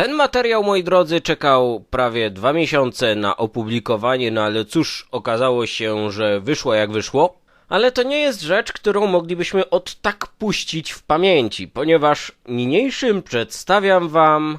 Ten materiał, moi drodzy, czekał prawie dwa miesiące na opublikowanie, no ale cóż, okazało się, że wyszło jak wyszło. Ale to nie jest rzecz, którą moglibyśmy od tak puścić w pamięci, ponieważ niniejszym przedstawiam wam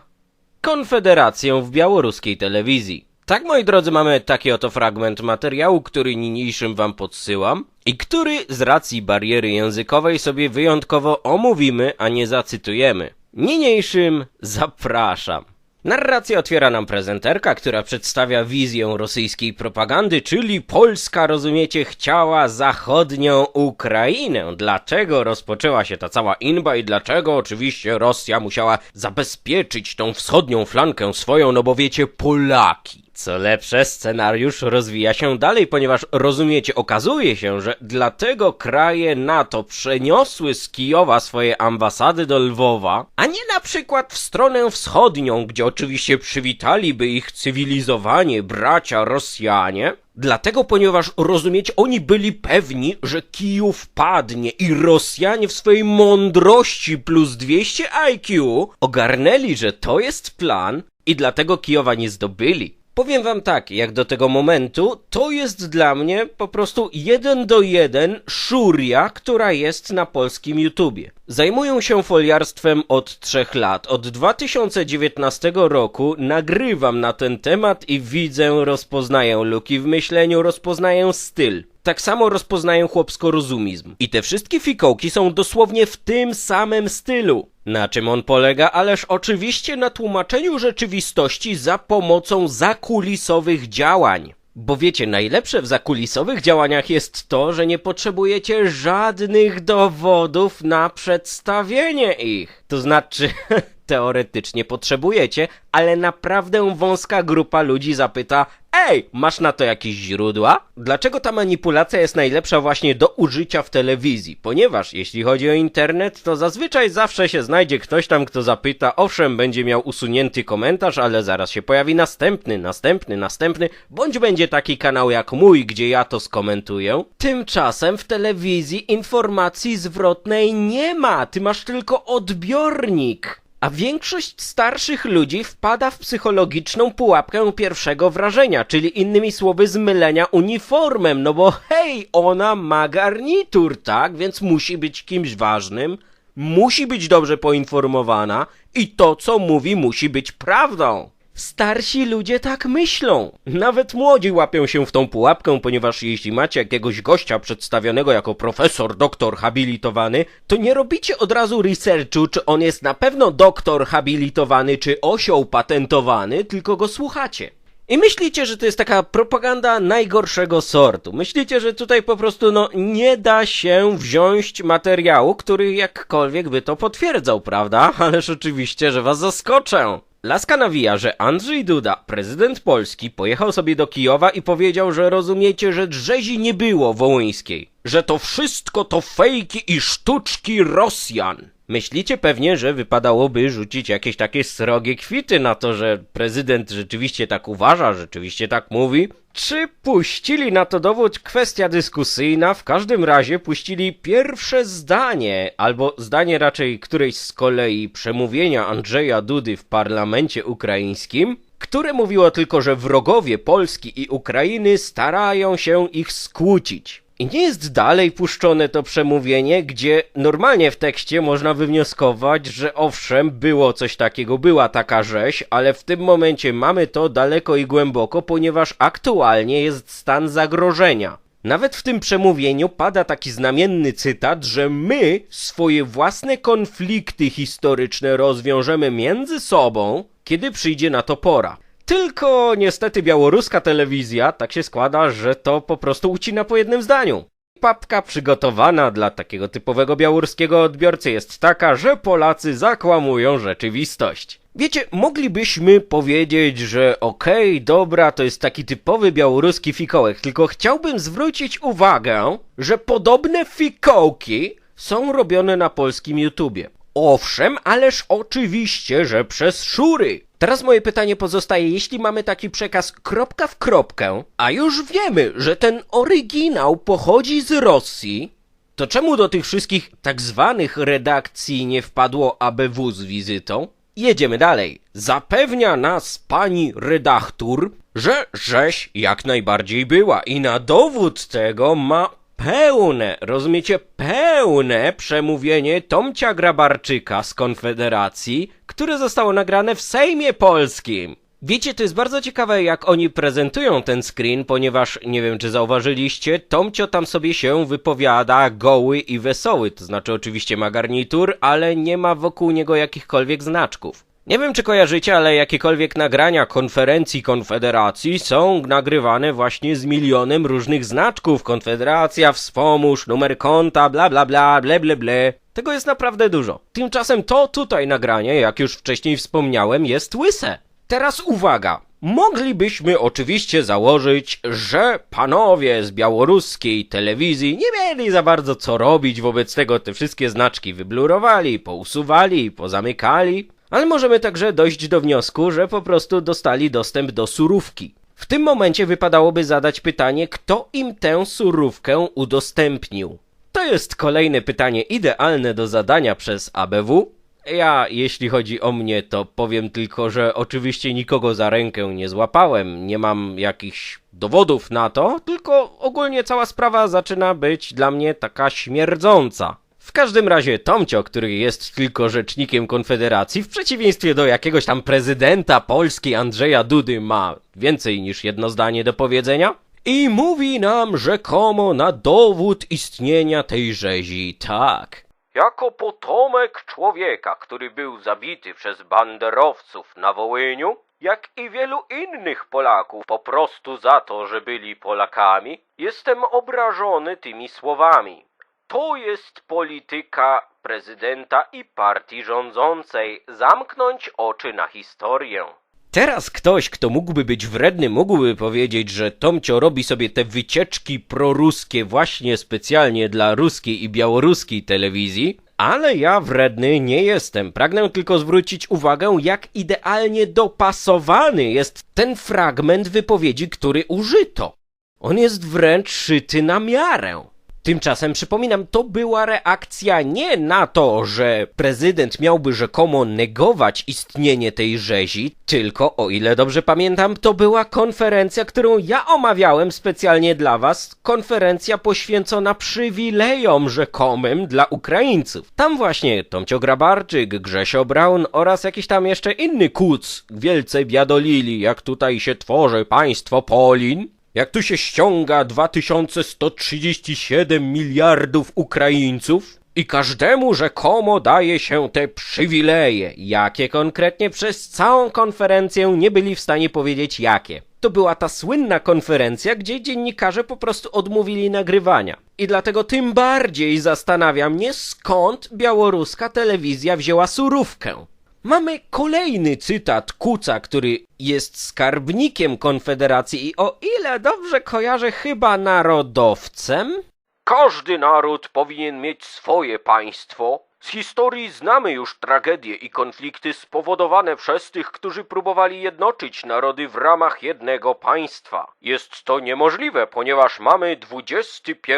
Konfederację w białoruskiej telewizji. Tak, moi drodzy, mamy taki oto fragment materiału, który niniejszym wam podsyłam i który z racji bariery językowej sobie wyjątkowo omówimy, a nie zacytujemy. Niniejszym zapraszam. Narrację otwiera nam prezenterka, która przedstawia wizję rosyjskiej propagandy, czyli Polska, rozumiecie, chciała zachodnią Ukrainę. Dlaczego rozpoczęła się ta cała inba i dlaczego oczywiście Rosja musiała zabezpieczyć tą wschodnią flankę swoją, no bo wiecie, Polaki. Co lepsze, scenariusz rozwija się dalej, ponieważ rozumiecie, okazuje się, że dlatego kraje NATO przeniosły z Kijowa swoje ambasady do Lwowa, a nie na przykład w stronę wschodnią, gdzie oczywiście przywitaliby ich cywilizowanie bracia Rosjanie. Dlatego, ponieważ rozumiecie, oni byli pewni, że Kijów padnie i Rosjanie w swojej mądrości plus 200 IQ ogarnęli, że to jest plan i dlatego Kijowa nie zdobyli. Powiem wam tak, jak do tego momentu, to jest dla mnie po prostu jeden do jeden szuria, która jest na polskim YouTubie. Zajmuję się foliarstwem od trzech lat. Od 2019 roku nagrywam na ten temat i widzę, rozpoznaję luki w myśleniu, rozpoznaję styl. Tak samo rozpoznaję chłopsko-rozumizm. I te wszystkie fikołki są dosłownie w tym samym stylu. Na czym on polega? Ależ oczywiście na tłumaczeniu rzeczywistości za pomocą zakulisowych działań. Bo wiecie, najlepsze w zakulisowych działaniach jest to, że nie potrzebujecie żadnych dowodów na przedstawienie ich. To znaczy, teoretycznie potrzebujecie, ale naprawdę wąska grupa ludzi zapyta: Ej, masz na to jakieś źródła? Dlaczego ta manipulacja jest najlepsza właśnie do użycia w telewizji? Ponieważ jeśli chodzi o internet, to zazwyczaj zawsze się znajdzie ktoś tam, kto zapyta, owszem, będzie miał usunięty komentarz, ale zaraz się pojawi następny, następny, następny, bądź będzie taki kanał jak mój, gdzie ja to skomentuję. Tymczasem w telewizji informacji zwrotnej nie ma, ty masz tylko odbiornik. A większość starszych ludzi wpada w psychologiczną pułapkę pierwszego wrażenia, czyli innymi słowy zmylenia uniformem, no bo hej, ona ma garnitur, tak? Więc musi być kimś ważnym, musi być dobrze poinformowana i to, co mówi, musi być prawdą. Starsi ludzie tak myślą. Nawet młodzi łapią się w tą pułapkę, ponieważ jeśli macie jakiegoś gościa przedstawionego jako profesor, doktor habilitowany, to nie robicie od razu researchu, czy on jest na pewno doktor habilitowany, czy osioł patentowany, tylko go słuchacie. I myślicie, że to jest taka propaganda najgorszego sortu. Myślicie, że tutaj po prostu no nie da się wziąć materiału, który jakkolwiek by to potwierdzał, prawda? Ależ oczywiście, że was zaskoczę. Laska nawija, że Andrzej Duda, prezydent Polski, pojechał sobie do Kijowa i powiedział, że rozumiecie, że rzezi nie było wołyńskiej. Że to wszystko to fejki i sztuczki Rosjan. Myślicie pewnie, że wypadałoby rzucić jakieś takie srogie kwity na to, że prezydent rzeczywiście tak uważa, rzeczywiście tak mówi? Czy puścili na to dowód kwestia dyskusyjna? W każdym razie puścili pierwsze zdanie, albo zdanie raczej którejś z kolei przemówienia Andrzeja Dudy w parlamencie ukraińskim, które mówiło tylko, że wrogowie Polski i Ukrainy starają się ich skłócić. I nie jest dalej puszczone to przemówienie, gdzie normalnie w tekście można wywnioskować, że owszem, było coś takiego, była taka rzeź, ale w tym momencie mamy to daleko i głęboko, ponieważ aktualnie jest stan zagrożenia. Nawet w tym przemówieniu pada taki znamienny cytat, że my swoje własne konflikty historyczne rozwiążemy między sobą, kiedy przyjdzie na to pora. Tylko niestety białoruska telewizja tak się składa, że to po prostu ucina po jednym zdaniu. Papka przygotowana dla takiego typowego białoruskiego odbiorcy jest taka, że Polacy zakłamują rzeczywistość. Wiecie, moglibyśmy powiedzieć, że okej, okay, dobra, to jest taki typowy białoruski fikołek, tylko chciałbym zwrócić uwagę, że podobne fikołki są robione na polskim YouTubie. Owszem, ależ oczywiście, że przez szury. Teraz moje pytanie pozostaje, jeśli mamy taki przekaz kropka w kropkę, a już wiemy, że ten oryginał pochodzi z Rosji, to czemu do tych wszystkich tak zwanych redakcji nie wpadło ABW z wizytą? Jedziemy dalej. zapewnia nas pani redaktor, że rzeź jak najbardziej była i na dowód tego ma pełne, rozumiecie, pełne przemówienie Tomcia Grabarczyka z Konfederacji, które zostało nagrane w Sejmie Polskim. Wiecie, to jest bardzo ciekawe, jak oni prezentują ten screen, ponieważ, nie wiem czy zauważyliście, Tomcio tam sobie się wypowiada goły i wesoły, to znaczy oczywiście ma garnitur, ale nie ma wokół niego jakichkolwiek znaczków. Nie wiem czy kojarzycie, ale jakiekolwiek nagrania konferencji Konfederacji są nagrywane właśnie z milionem różnych znaczków. Konfederacja, wspomóż, numer konta, bla bla bla, ble ble ble. Tego jest naprawdę dużo. Tymczasem to tutaj nagranie, jak już wcześniej wspomniałem, jest łyse. Teraz uwaga. Moglibyśmy oczywiście założyć, że panowie z białoruskiej telewizji nie mieli za bardzo co robić, wobec tego te wszystkie znaczki wyblurowali, pousuwali, pozamykali. Ale możemy także dojść do wniosku, że po prostu dostali dostęp do surówki. W tym momencie wypadałoby zadać pytanie, kto im tę surówkę udostępnił. To jest kolejne pytanie idealne do zadania przez ABW. Ja, jeśli chodzi o mnie, to powiem tylko, że oczywiście nikogo za rękę nie złapałem, nie mam jakichś dowodów na to, tylko ogólnie cała sprawa zaczyna być dla mnie taka śmierdząca. W każdym razie Tomcio, który jest tylko rzecznikiem Konfederacji, w przeciwieństwie do jakiegoś tam prezydenta Polski Andrzeja Dudy ma więcej niż jedno zdanie do powiedzenia i mówi nam rzekomo na dowód istnienia tej rzezi tak. Jako potomek człowieka, który był zabity przez banderowców na Wołyniu, jak i wielu innych Polaków po prostu za to, że byli Polakami, jestem obrażony tymi słowami. To jest polityka prezydenta i partii rządzącej zamknąć oczy na historię. Teraz ktoś, kto mógłby być wredny, mógłby powiedzieć, że Tomcio robi sobie te wycieczki proruskie właśnie specjalnie dla ruskiej i białoruskiej telewizji, ale ja wredny nie jestem. Pragnę tylko zwrócić uwagę, jak idealnie dopasowany jest ten fragment wypowiedzi, który użyto. On jest wręcz szyty na miarę. Tymczasem przypominam, to była reakcja nie na to, że prezydent miałby rzekomo negować istnienie tej rzezi, tylko, o ile dobrze pamiętam, to była konferencja, którą ja omawiałem specjalnie dla was, konferencja poświęcona przywilejom rzekomym dla Ukraińców. Tam właśnie Tomcio Grabarczyk, Grzesio Braun oraz jakiś tam jeszcze inny kuc wielce biadolili, jak tutaj się tworzy państwo Polin, jak tu się ściąga 2137 miliardów Ukraińców i każdemu rzekomo daje się te przywileje, jakie konkretnie przez całą konferencję nie byli w stanie powiedzieć jakie. To była ta słynna konferencja, gdzie dziennikarze po prostu odmówili nagrywania. I dlatego tym bardziej zastanawia mnie, skąd białoruska telewizja wzięła surówkę. Mamy kolejny cytat Kuca, który jest skarbnikiem Konfederacji i o ile dobrze kojarzę, chyba narodowcem? Każdy naród powinien mieć swoje państwo. Z historii znamy już tragedie i konflikty spowodowane przez tych, którzy próbowali jednoczyć narody w ramach jednego państwa. Jest to niemożliwe, ponieważ mamy XXI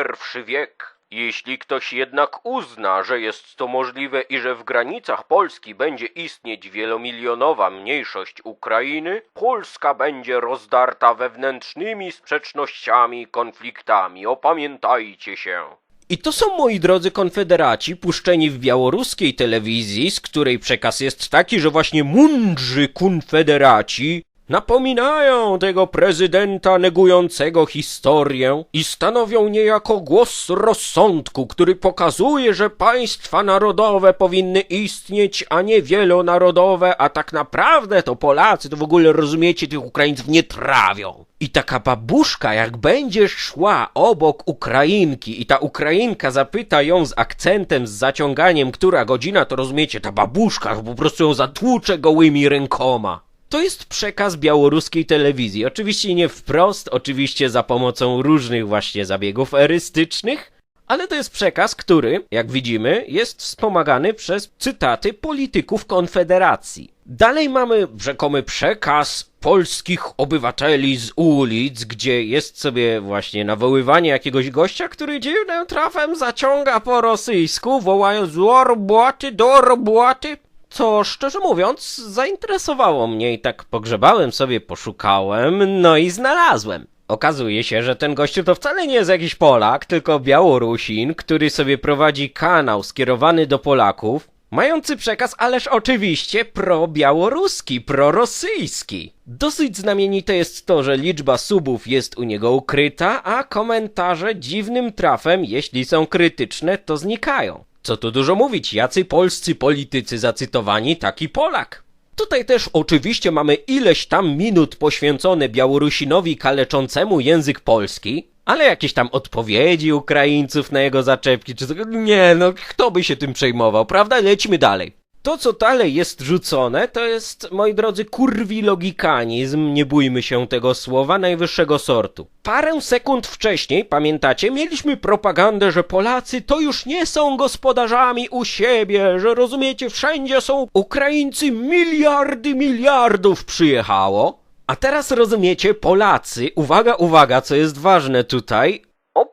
wiek. Jeśli ktoś jednak uzna, że jest to możliwe i że w granicach Polski będzie istnieć wielomilionowa mniejszość Ukrainy, Polska będzie rozdarta wewnętrznymi sprzecznościami, konfliktami. Opamiętajcie się. I to są, moi drodzy konfederaci, puszczeni w białoruskiej telewizji, z której przekaz jest taki, że właśnie mądrzy konfederaci napominają tego prezydenta negującego historię i stanowią niejako głos rozsądku, który pokazuje, że państwa narodowe powinny istnieć, a nie wielonarodowe, a tak naprawdę to Polacy to w ogóle rozumiecie tych Ukraińców nie trawią. I taka babuszka, jak będzie szła obok Ukrainki i ta Ukrainka zapyta ją z akcentem, z zaciąganiem, która godzina, to rozumiecie, ta babuszka po prostu ją zatłucze gołymi rękoma. To jest przekaz białoruskiej telewizji. Oczywiście nie wprost, oczywiście za pomocą różnych właśnie zabiegów erystycznych, ale to jest przekaz, który, jak widzimy, jest wspomagany przez cytaty polityków Konfederacji. Dalej mamy rzekomy przekaz polskich obywateli z ulic, gdzie jest sobie właśnie nawoływanie jakiegoś gościa, który dziwnym trafem zaciąga po rosyjsku, wołając do roboty, do roboty. Co szczerze mówiąc zainteresowało mnie i tak pogrzebałem sobie, poszukałem, no i znalazłem. Okazuje się, że ten gościu to wcale nie jest jakiś Polak, tylko Białorusin, który sobie prowadzi kanał skierowany do Polaków, mający przekaz, ależ oczywiście pro-białoruski, prorosyjski. Dosyć znamienite jest to, że liczba subów jest u niego ukryta, a komentarze dziwnym trafem, jeśli są krytyczne, to znikają. Co tu dużo mówić, jacy polscy politycy zacytowani, taki Polak. Tutaj też oczywiście mamy ileś tam minut poświęcone Białorusinowi kaleczącemu język polski, ale jakieś tam odpowiedzi Ukraińców na jego zaczepki, czy nie no, kto by się tym przejmował, prawda? Lećmy dalej. To, co dalej jest rzucone, to jest, moi drodzy, kurwi logikanizm, nie bójmy się tego słowa, najwyższego sortu. Parę sekund wcześniej, pamiętacie, mieliśmy propagandę, że Polacy to już nie są gospodarzami u siebie, że rozumiecie, wszędzie są Ukraińcy, miliardy miliardów przyjechało. A teraz rozumiecie, Polacy, uwaga, uwaga, co jest ważne tutaj,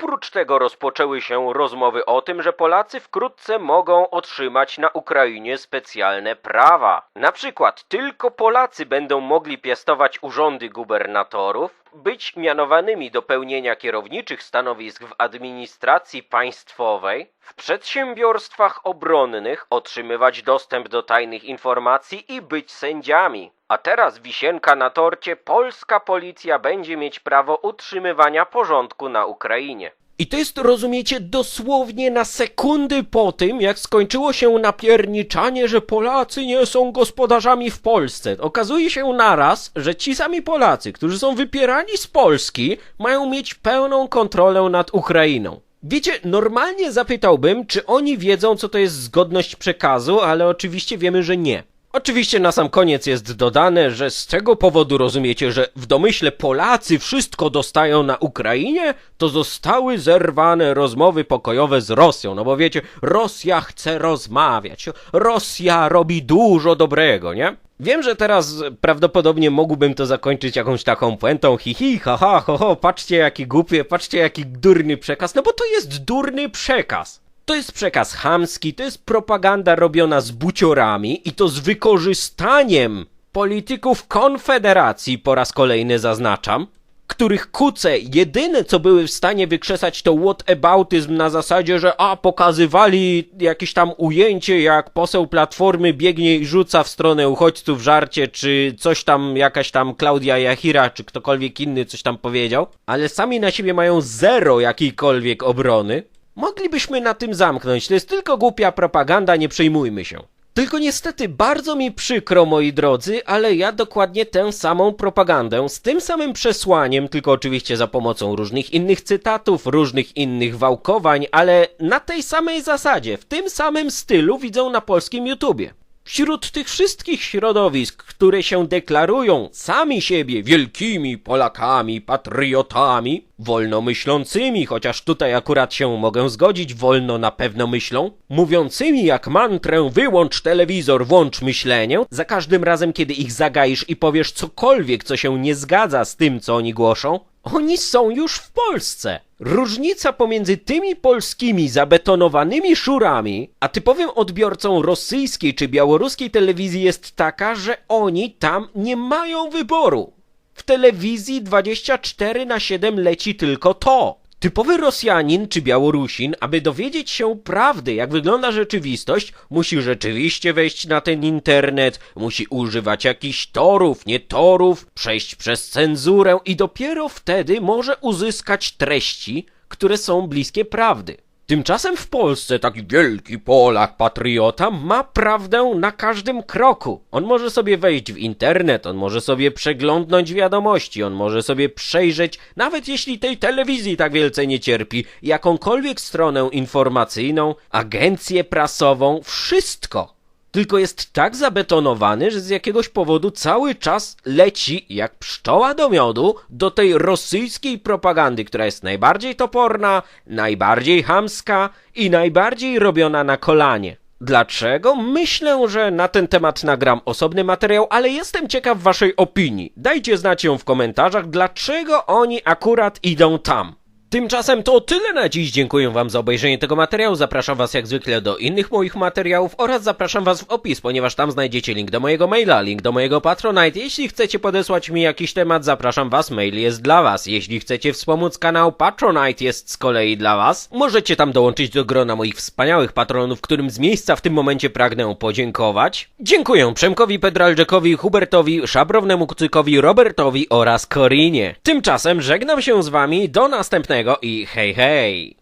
Oprócz tego rozpoczęły się rozmowy o tym, że Polacy wkrótce mogą otrzymać na Ukrainie specjalne prawa. Na przykład tylko Polacy będą mogli piastować urzędy gubernatorów, być mianowanymi do pełnienia kierowniczych stanowisk w administracji państwowej, w przedsiębiorstwach obronnych otrzymywać dostęp do tajnych informacji i być sędziami. A teraz wisienka na torcie, polska policja będzie mieć prawo utrzymywania porządku na Ukrainie. I to jest, rozumiecie, dosłownie na sekundy po tym, jak skończyło się napierniczanie, że Polacy nie są gospodarzami w Polsce. Okazuje się naraz, że ci sami Polacy, którzy są wypierani z Polski, mają mieć pełną kontrolę nad Ukrainą. Wiecie, normalnie zapytałbym, czy oni wiedzą, co to jest zgodność przekazu, ale oczywiście wiemy, że nie. Oczywiście na sam koniec jest dodane, że z tego powodu rozumiecie, że w domyśle Polacy wszystko dostają na Ukrainie, to zostały zerwane rozmowy pokojowe z Rosją. No bo wiecie, Rosja chce rozmawiać, Rosja robi dużo dobrego, nie? Wiem, że teraz prawdopodobnie mógłbym to zakończyć jakąś taką puentą hi hi, ha ha, ho ho, patrzcie jaki głupie, patrzcie jaki durny przekaz, no bo to jest durny przekaz. To jest przekaz chamski, to jest propaganda robiona z buciorami i to z wykorzystaniem polityków Konfederacji, po raz kolejny zaznaczam, których kuce jedyne co były w stanie wykrzesać to whataboutyzm na zasadzie, że a pokazywali jakieś tam ujęcie jak poseł Platformy biegnie i rzuca w stronę uchodźców żarcie, czy coś tam jakaś tam Klaudia Jachira, czy ktokolwiek inny coś tam powiedział, ale sami na siebie mają zero jakiejkolwiek obrony. Moglibyśmy na tym zamknąć, to jest tylko głupia propaganda, nie przejmujmy się. Tylko niestety bardzo mi przykro, moi drodzy, ale ja dokładnie tę samą propagandę, z tym samym przesłaniem, tylko oczywiście za pomocą różnych innych cytatów, różnych innych wałkowań, ale na tej samej zasadzie, w tym samym stylu widzą na polskim YouTubie. Wśród tych wszystkich środowisk, które się deklarują sami siebie wielkimi Polakami, patriotami, wolnomyślącymi, chociaż tutaj akurat się mogę zgodzić, wolno na pewno myślą, mówiącymi jak mantrę wyłącz telewizor, włącz myślenie, za każdym razem kiedy ich zagaisz i powiesz cokolwiek, co się nie zgadza z tym, co oni głoszą, oni są już w Polsce. Różnica pomiędzy tymi polskimi zabetonowanymi szurami, a typowym odbiorcą rosyjskiej czy białoruskiej telewizji jest taka, że oni tam nie mają wyboru. W telewizji 24 na 7 leci tylko to. Typowy Rosjanin czy Białorusin, aby dowiedzieć się prawdy, jak wygląda rzeczywistość, musi rzeczywiście wejść na ten internet, musi używać jakichś torów, nie torów, przejść przez cenzurę i dopiero wtedy może uzyskać treści, które są bliskie prawdy. Tymczasem w Polsce taki wielki Polak, patriota ma prawdę na każdym kroku. On może sobie wejść w internet, on może sobie przeglądnąć wiadomości, on może sobie przejrzeć, nawet jeśli tej telewizji tak wielce nie cierpi, jakąkolwiek stronę informacyjną, agencję prasową, wszystko tylko jest tak zabetonowany, że z jakiegoś powodu cały czas leci jak pszczoła do miodu do tej rosyjskiej propagandy, która jest najbardziej toporna, najbardziej hamska i najbardziej robiona na kolanie. Dlaczego? Myślę, że na ten temat nagram osobny materiał, ale jestem ciekaw waszej opinii. Dajcie znać ją w komentarzach, dlaczego oni akurat idą tam. Tymczasem to tyle na dziś. Dziękuję wam za obejrzenie tego materiału. Zapraszam was jak zwykle do innych moich materiałów oraz zapraszam was w opis, ponieważ tam znajdziecie link do mojego maila, link do mojego Patronite. Jeśli chcecie podesłać mi jakiś temat, zapraszam was, mail jest dla was. Jeśli chcecie wspomóc kanał, Patronite jest z kolei dla was. Możecie tam dołączyć do grona moich wspaniałych patronów, którym z miejsca w tym momencie pragnę podziękować. Dziękuję Przemkowi Pedralczykowi, Hubertowi, Szabrownemu Kucykowi, Robertowi oraz Korinie. Tymczasem żegnam się z wami, do następnego i hej hej!